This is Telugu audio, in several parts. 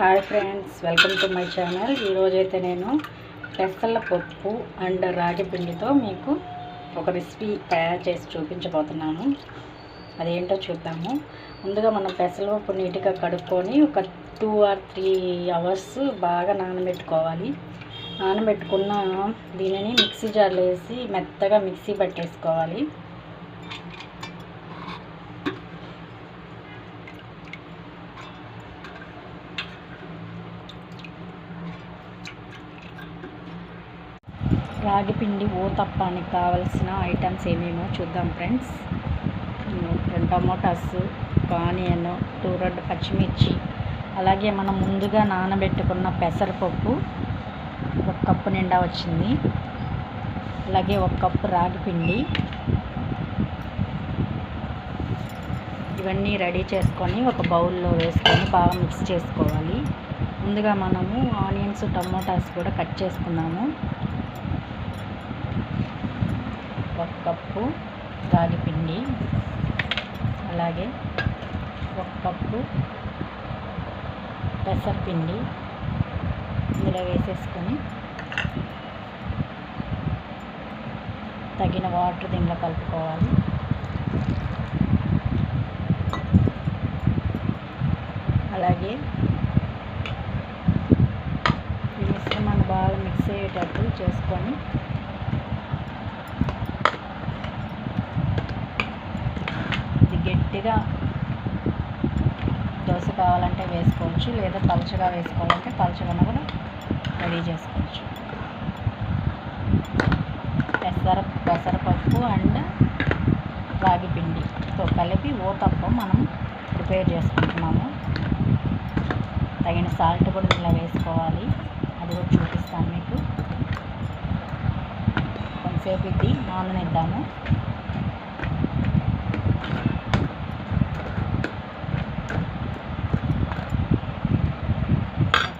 Hi friends welcome to my channel ఈరోజైతే నేను పెసల పప్పు అండ్ రాగి పిండితో మీకు ఒక రెసిపీ తయారు చేసి చూపించబోతున్నాను. అదేంటో చూద్దాము. ముందుగా మనం పెసలపప్పు నీట్గా కడుక్కొని ఒక టూ ఆర్ త్రీ అవర్స్ బాగా నానబెట్టుకోవాలి. నానబెట్టుకున్న దీనిని మిక్సీ జార్లో వేసి మెత్తగా మిక్సీ పట్టేసుకోవాలి. రాగిపిండి ఊతప్పానికి కావలసిన ఐటమ్స్ ఏమేమో చూద్దాం ఫ్రెండ్స్. రెండు టమోటాస్ ఒక ఆనియన్ టూ రెండు పచ్చిమిర్చి. అలాగే మనం ముందుగా నానబెట్టుకున్న పెసరపప్పు ఒక కప్పు నిండా వచ్చింది. అలాగే ఒక కప్పు రాగి పిండి. ఇవన్నీ రెడీ చేసుకొని ఒక బౌల్లో వేసుకొని బాగా మిక్స్ చేసుకోవాలి. ముందుగా మనము ఆనియన్స్ టమోటాస్ కూడా కట్ చేసుకున్నాము. ఒక కప్పు రాగి పిండి అలాగే ఒక కప్పు పెసరపిండి ఇందులో వేసేసుకొని తగిన వాటర్ దీనిలో కలుపుకోవాలి అలాగే ఈ మిశ్రమాన్ని బాగా మిక్స్ అయ్యేటట్టు చేసుకొని కొద్దిగా దోశ కావాలంటే వేసుకోవచ్చు లేదా పలుచగా వేసుకోవాలంటే పలుచగా కూడా రెడీ చేసుకోవచ్చు. పెసర పెసరపప్పు అండ్ రాగి పిండితో కలిపి ఓతప్పం మనం ప్రిపేర్ చేసుకుంటున్నాము. తగిన సాల్ట్ కూడా ఇలా వేసుకోవాలి. అది కూడా చూపిస్తాను మీకు. కొంతసేపు ఇది నాననిద్దాము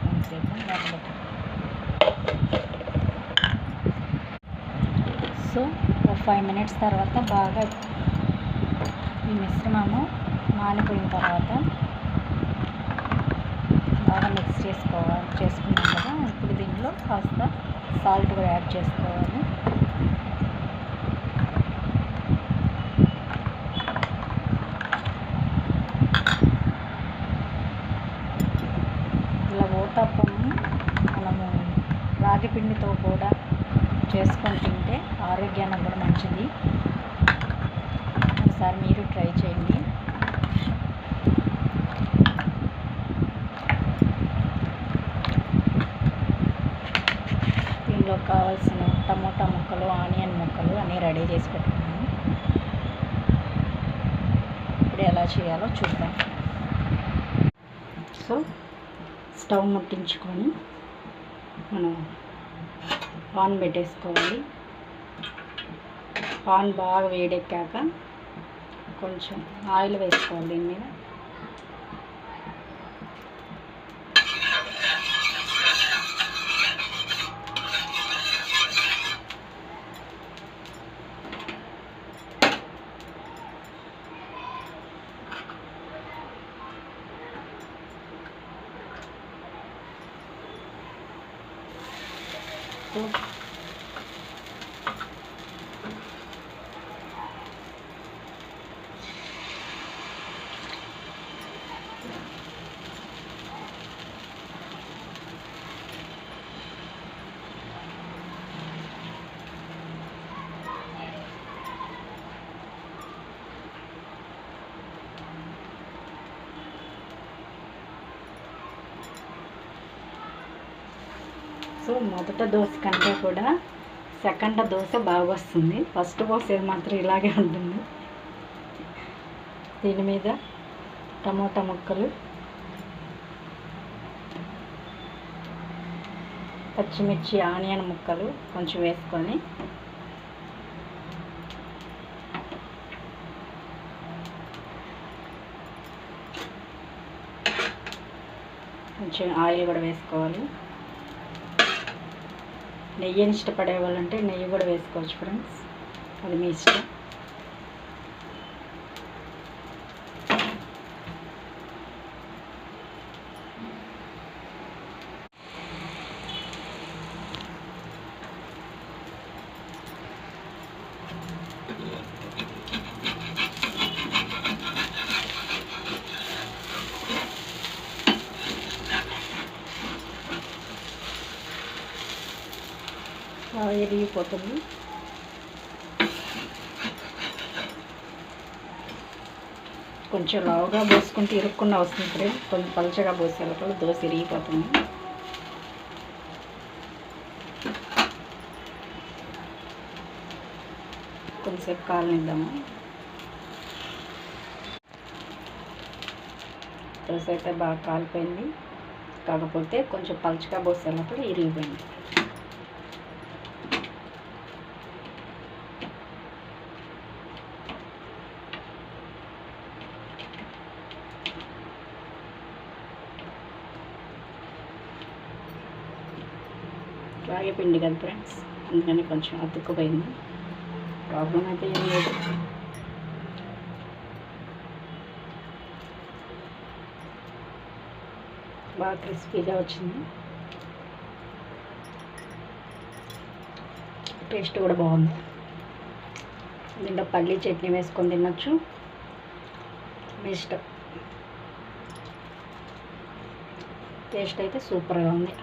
కొంతసేపు నానబెట్టాలి సో ఒక ఫైవ్ మినిట్స్ తర్వాత బాగా ఈ మిశ్రమము నానిపోయిన తర్వాత బాగా మిక్స్ చేసుకోవాలి చేసుకున్నాం కదా. ఇప్పుడు దీనిలో కాస్త సాల్ట్ కూడా యాడ్ చేసుకోవాలి. ఇలా ఓటప్పని మనము రాగి పిండితో కూడా చేసుకుంటున్నాం తింటే ఆరోగ్యానికి కూడా మంచిది. ఒకసారి మీరు ట్రై చేయండి. దీనిలో కావాల్సిన టమోటా ముక్కలు ఆనియన్ ముక్కలు అన్నీ రెడీ చేసి పెట్టుకున్నాను. ఇప్పుడు ఎలా చేయాలో చూద్దాం. సో స్టవ్ ముట్టించుకొని మనం ఆన్ పెట్టేసుకోవాలి. పాన్ బాగా వేడెక్కాక కొంచెం ఆయిల్ వేసుకోవాలి దీని మీద సో సో మొదట దోశ కంటే కూడా సెకండ్ దోశ బాగా వస్తుంది. ఫస్ట్ దోశ మాత్రం ఇలాగే ఉంటుంది. దీని మీద టమోటా ముక్కలు పచ్చిమిర్చి ఆనియన్ ముక్కలు కొంచెం వేసుకొని కొంచెం ఆయిల్ కూడా వేసుకోవాలి. నెయ్యిని ఇష్టపడే వాళ్ళంటే నెయ్యి కూడా వేసుకోవచ్చు ఫ్రెండ్స్. అది మీ ఇష్టం. విరిగిపోతుంది కొంచెం లావుగా పోసుకుంటే ఇరుక్కుండా వస్తుంది ఫ్రెండ్. కొంచెం పలుచగా పోసే లోపల దోశ ఇరిగిపోతుంది. కొంచెంసేపు కాలనిద్దాము. దోశ అయితే బాగా కాలిపోయింది. కాకపోతే కొంచెం పలుచగా పోసేటప్పుడు ఇరిగిపోయింది. రాగి పిండి కదా ఫ్రెండ్స్ అందుకని కొంచెం అతుక్కుపోయింది. ప్రాబ్లం అయితే ఏం లేదు. బాగా క్రిస్పీగా వచ్చింది. టేస్ట్ కూడా బాగుంది. దీంట్లో పల్లీ చట్నీ వేసుకొని తినొచ్చు. మీ ఇష్టం. టేస్ట్ అయితే సూపర్గా ఉంది.